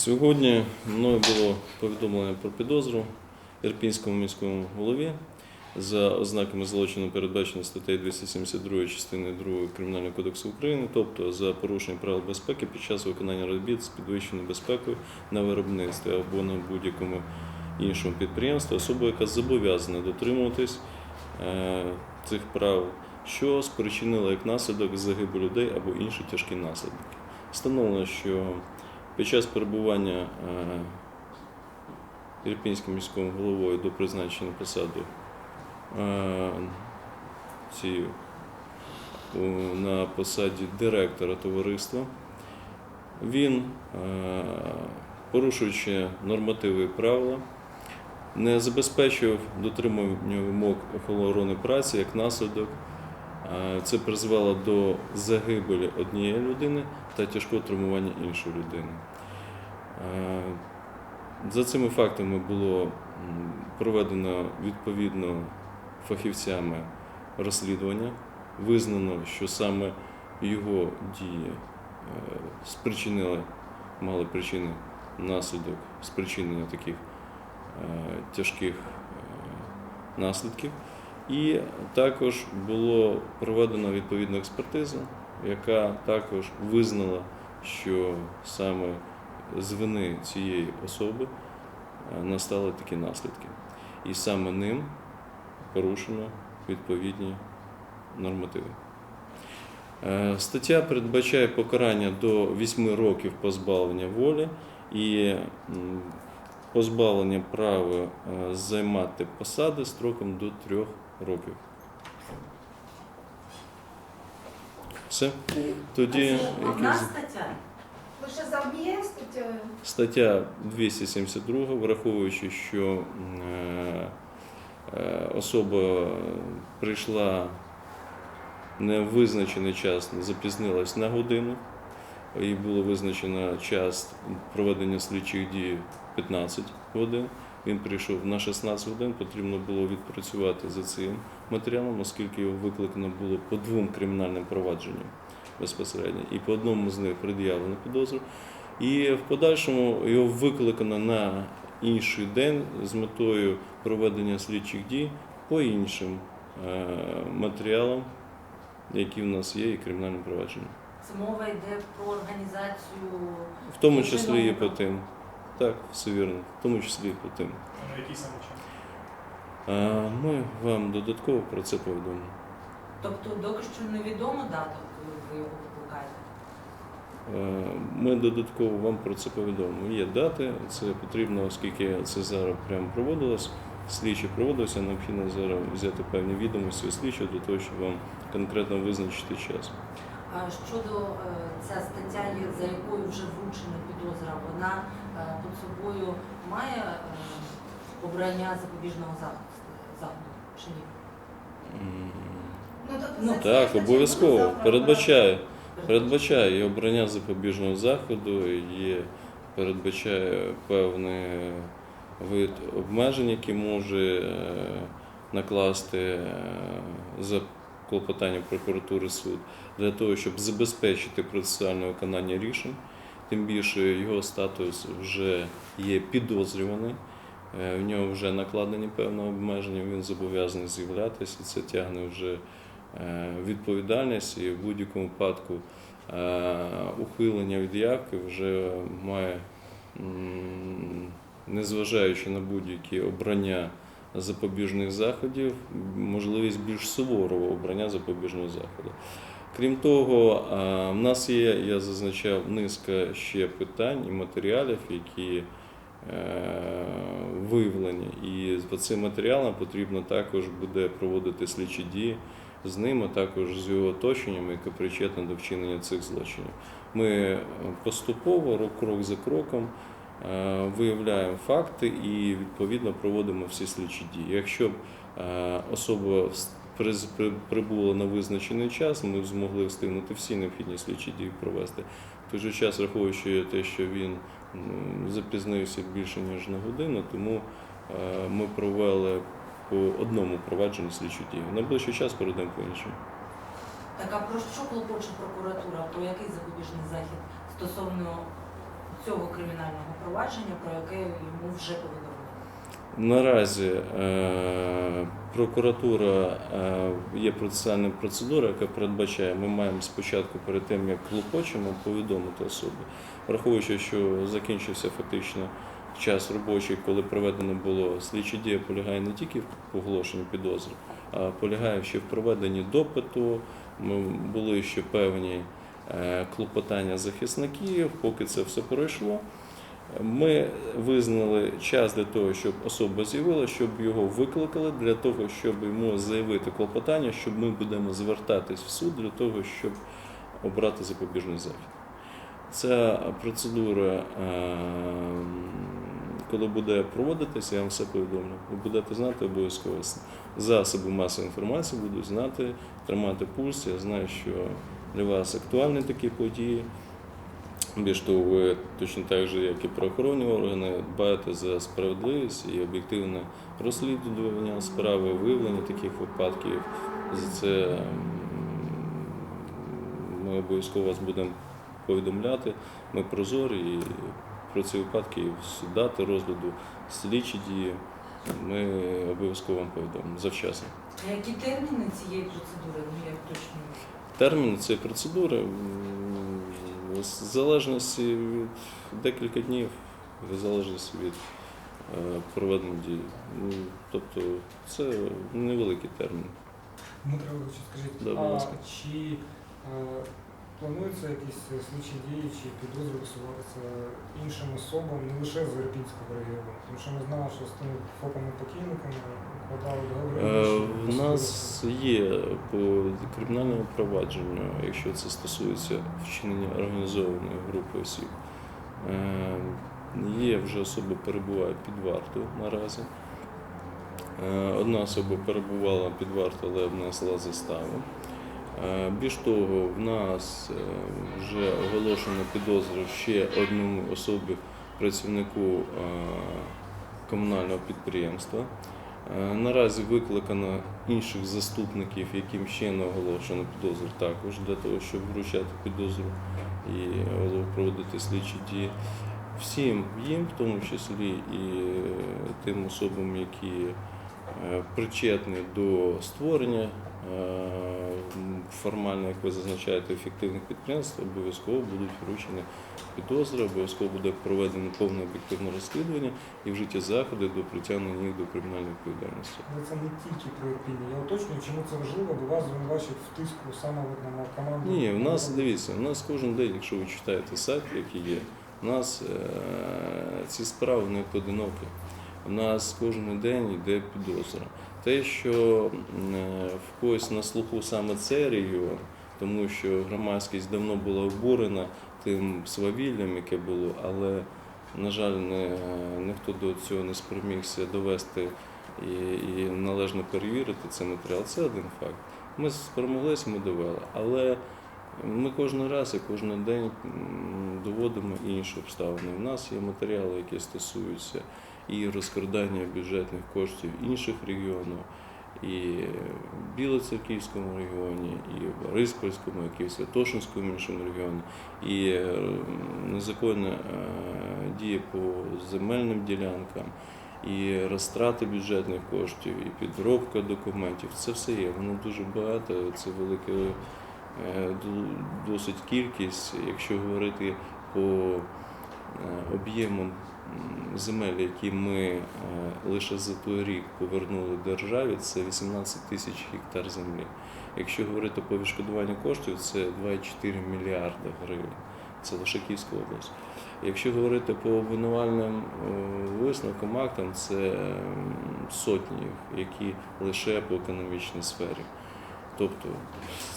Сьогодні мною було повідомлення про підозру Ірпінському міському голові за ознаками злочину, передбачено статтею 272 частини 2 Кримінального кодексу України, тобто за порушення правил безпеки під час виконання робіт з підвищеною безпекою на виробництві або на будь-якому іншому підприємстві, особа, яка зобов'язана дотримуватись е, цих правил, що спричинило як наслідок загибель людей або інші тяжкі наслідки. Встановлено, що під час перебування е, Ірпінським міським головою до призначення посади е, цією на посаді директора товариства, він, е, порушуючи нормативи і правила, не забезпечив дотримання вимог охорони праці як наслідок. Е, Це призвело до загибелі однієї людини та тяжкого травмування іншої людини. Е, За цими фактами було проведено відповідно фахівцями розслідування. Визнано, що саме його дії е, спричинили, мали причини наслідок спричинення таких тяжких наслідків. І також було проведено відповідну експертизу, яка також визнала, що саме з вини цієї особи е, настали такі наслідки. І саме ним порушено відповідні нормативи. Е, Стаття передбачає покарання до 8 років позбавлення волі і позбавлення права е, займати посади строком до 3 років. Все. Тоді А одна стаття. Лише за однією статтею? Стаття 272, враховуючи, що е, е, особа прийшла не в визначений час, запізнилась на годину, і було визначено час проведення слідчих дій 15 годин. Він прийшов на 16 годин, потрібно було відпрацювати за цим матеріалом, оскільки його викликано було по двом кримінальним провадженням безпосередньо, і по одному з них пред'явлено підозру. І в подальшому його викликано на інший день з метою проведення слідчих дій по іншим е, матеріалам, які в нас є, і кримінальним провадженням. Це мова йде про організацію. В тому числі і по тим. Так, все вірно, в тому числі і по тим. На який саме час? Ми вам додатково про це повідомимо. Тобто, доки що невідомо дата, коли ви його викликаєте. Е, Ми додатково вам про це повідомимо. Є дати, це потрібно, оскільки це зараз прямо проводилось, слідчі проводилося, необхідно зараз взяти певні відомості у слідчого для того, щоб вам конкретно визначити час. Щодо е, ця стаття, за якою вже вручена підозра, вона е, під собою має е, обрання запобіжного заходу, чи ні? Ну, тобто Ну, Так, обов'язково передбачає. Передбачає і обрання запобіжного заходу, є, передбачає певний вид обмежень, які може накласти за клопотанням прокуратури суд, для того, щоб забезпечити процесуальне виконання рішень. Тим більше його статус вже є підозрюваний, е, в нього вже накладені певні обмеження, він зобов'язаний з'являтися, це тягне вже е, відповідальність і в будь-якому випадку е, ухилення від явки вже має, незважаючи на будь-які обрання запобіжних заходів, можливість більш суворого обрання запобіжного заходу. Крім того, в нас є, я зазначав, низка ще питань і матеріалів, які е, виявлені. І по цим матеріалам потрібно також буде проводити слідчі дії з ним, а також з його оточенням, яке причетне до вчинення цих злочинів. Ми е, поступово, крок за кроком, виявляємо факти і відповідно проводимо всі слідчі дії. Якщо е, особа прибула на визначений час, ми змогли встигнути всі необхідні слідчі дії провести. В той же час, враховуючи те, що він запізнився більше ніж на годину, тому е, ми провели по одному провадженню слідчі дії. На ближчий час перейдемо по іншому. Так а про що клопоче прокуратура? Про який запобіжний захід стосовно цього кримінального провадження, про яке йому вже повідомлено? Наразі е, прокуратура е, є процесуальна процедура, яка передбачає, ми маємо спочатку перед тим, як клопочемо, повідомити особі, враховуючи, що закінчився фактично час робочий, коли проведено було слідчі дія, полягає не тільки в оголошенні підозри, а полягає ще в проведенні допиту. Ми були ще певні клопотання захисників, поки це все пройшло. Ми визнали час для того, щоб особа з'явилася, щоб його викликали, для того, щоб йому заявити клопотання, щоб ми будемо звертатись в суд для того, щоб обрати запобіжний захід. Ця процедура, е, коли буде проводитися, я вам все повідомлю. Ви будете знати обов'язково. Засоби масової інформації будуть знати, тримати пульс. Я знаю, що для вас актуальні такі події. Більш того, ви точно так же, як і правоохоронні органи, дбаєте за справедливість і об'єктивне розслідування справи, виявлення таких випадків. За це ми обов'язково вас будемо повідомляти. Ми прозорі і про ці випадки дати розгляду, слідчі дії. Ми обов'язково вам повідомимо завчасно. А які терміни цієї процедури? Ну, я уточнюю. Термін цієї процедури в залежності від декілька днів, в залежності від е, проведення дій. Ну, Тобто це невеликий термін. Дмитро скажіть, Да, будь а чи е, плануються якісь е, слідчі дії чи підозри висуватися іншим особам, не лише з Ірпінського регіону? Тому що ми знаємо, що з тими фопами покійниками укладали договори. Е, В нас є по кримінальному провадженню, якщо це стосується вчинення організованої групи осіб. Е, Є вже особа перебуває під вартою наразі. Одна особа перебувала під вартою, але внесла заставу. Е, Більш того, в нас е, вже оголошено підозру ще одному особі, працівнику е, комунального підприємства. Наразі викликано інших заступників, яким ще не оголошено підозру, також для того, щоб вручати підозру і проводити слідчі дії. Всім їм, в тому числі і тим особам, які е, причетні до створення е, формально, як ви зазначаєте, ефективних підприємств, обов'язково будуть вручені підозри, обов'язково буде проведено повне об'єктивне розслідування і вжиті заходи до притягнення їх до кримінальної відповідальності. Але це не тільки про Ірпіння. Я уточнюю, чому це важливо, бо вас звинувачують в тиску саме на команду. Ні, в нас дивіться, у нас кожен день, якщо ви читаєте сайт, який є, у нас е, ці справи не поодинокі. У нас кожен день йде підозра. Те, що е, в когось на слуху саме цей регіон, тому що громадськість давно була обурена тим свавіллям, яке було, але, на жаль, не, ніхто до цього не спромігся довести і, і належно перевірити цей матеріал. Це один факт. Ми спромоглися, ми довели. Але ми кожен раз і кожен день доводимо інші обставини. У нас є матеріали, які стосуються і розкрадання бюджетних коштів інших регіонів, і в Білоцерківському регіоні, і в Бориспольському, і в Святошинському іншому регіоні, і е, незаконна е, дія по земельним ділянкам. І розтрати бюджетних коштів, і підробка документів це все є. Воно дуже багато. Це велика е, досить кількість. Якщо говорити по об'єму земель, які ми е, лише за той рік повернули державі, це 18 тисяч гектар землі. Якщо говорити по відшкодуванню коштів, це 2,4 мільярда гривень. Це лише Київська область. Якщо говорити по обвинувальним е, висновкам, актам, це сотні, їх, які лише по економічній сфері. Тобто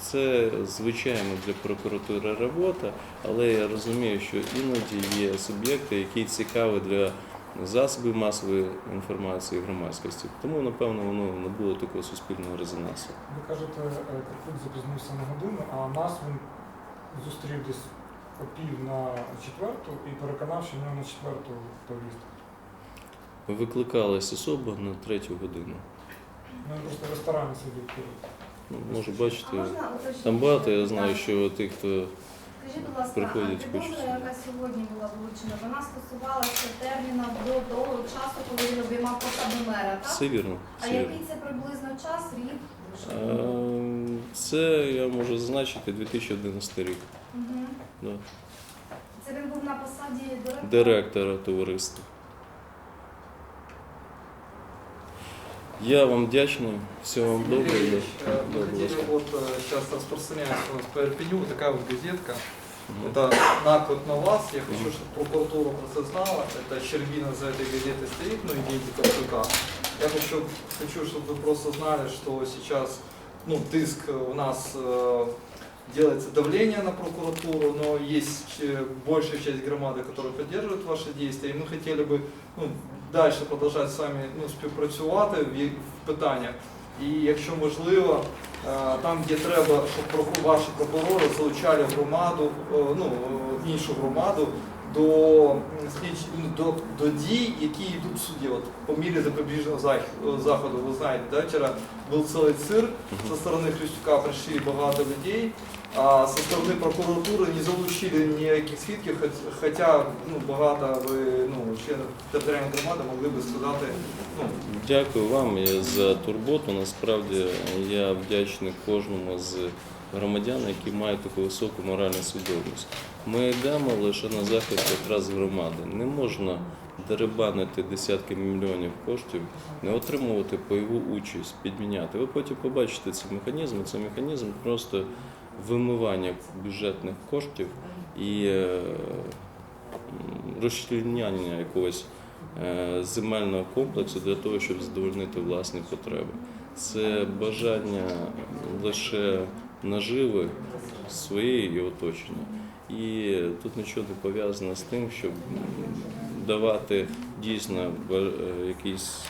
це звичайно для прокуратури робота, але я розумію, що іноді є суб'єкти, які цікаві для засобів масової інформації громадськості. Тому, напевно, воно не було такого суспільного резонансу. Ви кажете, е, запізнився на годину, а нас він зустрів десь о пів на четверту і переконав, що в нього на четверту повістка. Викликалась особа на третю годину. Ну, просто в ресторані сидів можна уточнити? там багато, я знаю, що тих, хто Скажіть, будь ласка, Приходять, хочуть. яка сьогодні була вручена, вона стосувалася терміна до того часу, коли він обіймав посаду мера, так? Все вірно. А Все вірно. який це приблизно час, рік? Е, Це я можу зазначити 2011 рік. Мгм. Да. Це він був на посаді директора? Директора товариства. Я вам вдячний. Всього вам доброго. Ласка. вот э, сейчас распространяется у нас по РПНУ такая вот газетка. Мгм. Это наклад на вас. Я хочу, чтобы прокуратура про це знала. Это Щербина за этой газетой стоит, ну и деньги Ковтука. Я хочу, хочу, чтобы вы просто знали, что сейчас ну, тыск у нас э, делается давление на прокуратуру, но есть большая часть громады, которая поддерживает ваши действия. И мы хотели бы ну, дальше продовжати самі ну, співпрацювати в, питаннях. І якщо можливо, е, там, де треба, щоб ваші прокурори залучали громаду, е, ну, іншу громаду до, ну, до, до дій, які йдуть в суді. От по мірі запобіжного зах- заходу, ви знаєте, да, вчора був цілий цирк, со сторони Христюка прийшли багато людей, а со сторони прокуратури не залучили ніяких свідків, хоч- хоча ну, багато ви ну, членів територіальної громади могли би сказати, ну, Дякую вам за турботу. Насправді я вдячний кожному з громадян, які мають таку високу моральну свідомість. Ми йдемо лише на захист якраз громади. Не можна дерибанити десятки мільйонів коштів, не отримувати пайову участь, підміняти. Ви потім побачите ці механізми. Це механізм просто вимивання бюджетних коштів і е, розчленяння якогось е, земельного комплексу для того, щоб задовольнити власні потреби. Це бажання лише наживи своєї і оточення. І тут нічого не пов'язано з тим, щоб давати дійсно е, якісь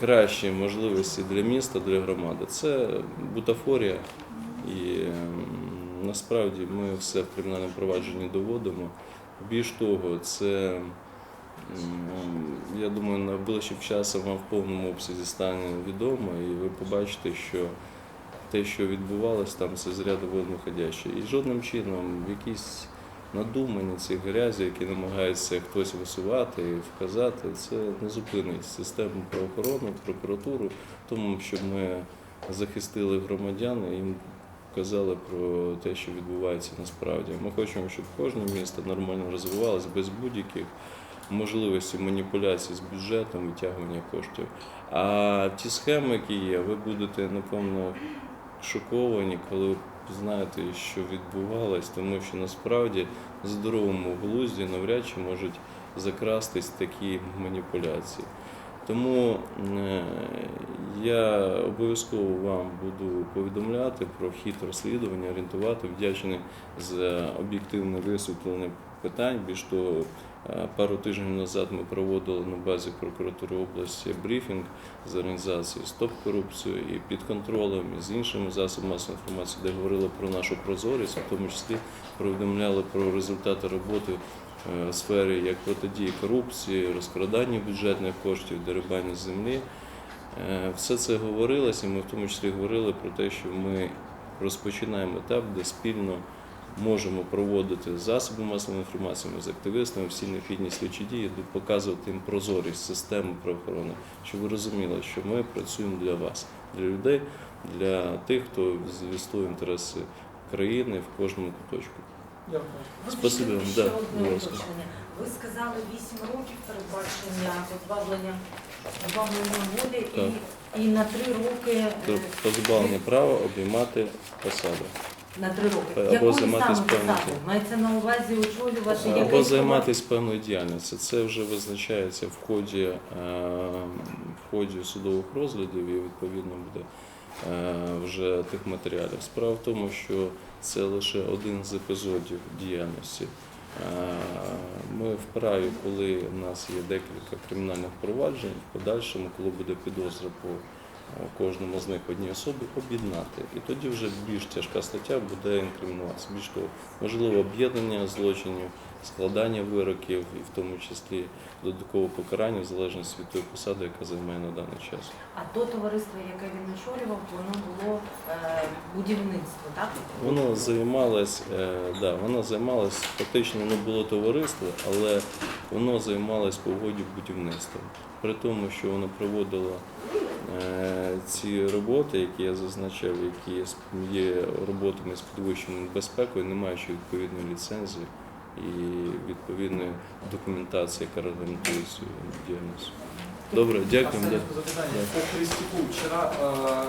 кращі можливості для міста, для громади. Це бутафорія, і насправді ми все в кримінальному провадженні доводимо. Більш того, це я думаю, найближчим часом вам в повному обсязі стане відомо, і ви побачите, що те, що відбувалось там, це з ряду виходяще. І жодним чином якісь надумані ці грязі, які намагається хтось висувати і вказати, це не зупинить систему правоохорони, прокуратуру, тому щоб ми захистили громадян і їм казали про те, що відбувається насправді. Ми хочемо, щоб кожне місто нормально розвивалося без будь-яких можливостей маніпуляцій з бюджетом, витягування коштів. А ті схеми, які є, ви будете напевно шоковані, коли знаєте, що відбувалось, тому що насправді в здоровому глузді навряд чи можуть закрастись такі маніпуляції. Тому е, я обов'язково вам буду повідомляти про хід розслідування, орієнтувати, вдячний за об'єктивне висвітлення питань. Більш того, пару тижнів назад ми проводили на базі прокуратури області брифінг з організацією Стоп корупцію і під контролем і з іншими засобами масової інформації, де говорили про нашу прозорість, в тому числі повідомляли про результати роботи е, в сфері як протидії корупції, розкрадання бюджетних коштів, дерибання землі. Е, Все це говорилося, і ми в тому числі говорили про те, що ми розпочинаємо етап, де спільно можемо проводити засоби масової інформації ми з активістами, всі необхідні слідчі дії, показувати їм прозорість системи правоохорони, щоб ви розуміли, що ми працюємо для вас, для людей, для тих, хто звістує інтереси країни в кожному куточку. дякую. Спасибі вам, ще да, одне уточнення. Ви сказали 8 років передбачення позбавлення позбавлення волі Так. і, і на 3 роки е, позбавлення права обіймати посаду. На 3 роки. Або Якою займатися саме певним посадою? Мається на увазі очолювати Або займатися певною діяльністю. Це вже визначається в ході, е, в ході судових розглядів і відповідно буде е, вже тих матеріалів. Справа в тому, що це лише один з епізодів діяльності. Е, Ми вправі, коли в нас є декілька кримінальних проваджень, в подальшому, коли буде підозра по кожному з них одній особі об'єднати. І тоді вже більш тяжка стаття буде інкримінуватися. Більш того, можливо, об'єднання злочинів, складання вироків, і в тому числі додаткове покарання в залежності від тої посади, яка займає на даний час. А то товариство, яке він очолював, воно було е, будівництво, так? Воно займалось, е, да, воно займалось, фактично воно було товариство, але воно займалось по угоді будівництвом. При тому, що воно проводило ці роботи, які я зазначав, які є, роботами з підвищеною безпекою, не маючи відповідної ліцензії і відповідної документації, яка регламентує цю діяльність. Добре, запитання. По Христюку. Вчора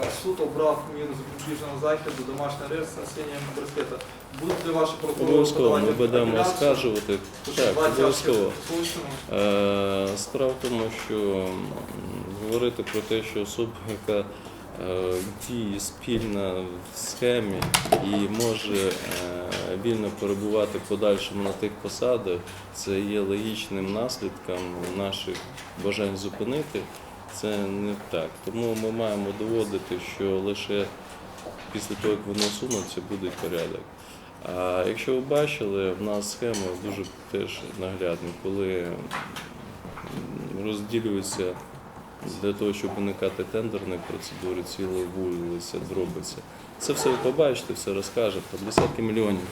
е, суд обрав міру запобіжного заходу, домашній арест з осінням браслета. Будуть ли ваші прокурори Обов'язково ми будемо оскаржувати. Так, обов'язково. Е, Справа в тому, що говорити про те, що особа, яка е, діє спільно в схемі і може е, вільно перебувати в подальшому на тих посадах, це є логічним наслідком наших бажань зупинити. Це не так. Тому ми маємо доводити, що лише після того, як вони усунуться, буде порядок. А якщо ви бачили, в нас схема дуже теж наглядна, коли розділюються для того, щоб уникати тендерної процедури, цілої вулиця, дробиться. Це все ви побачите, все розкажете. Десятки мільйонів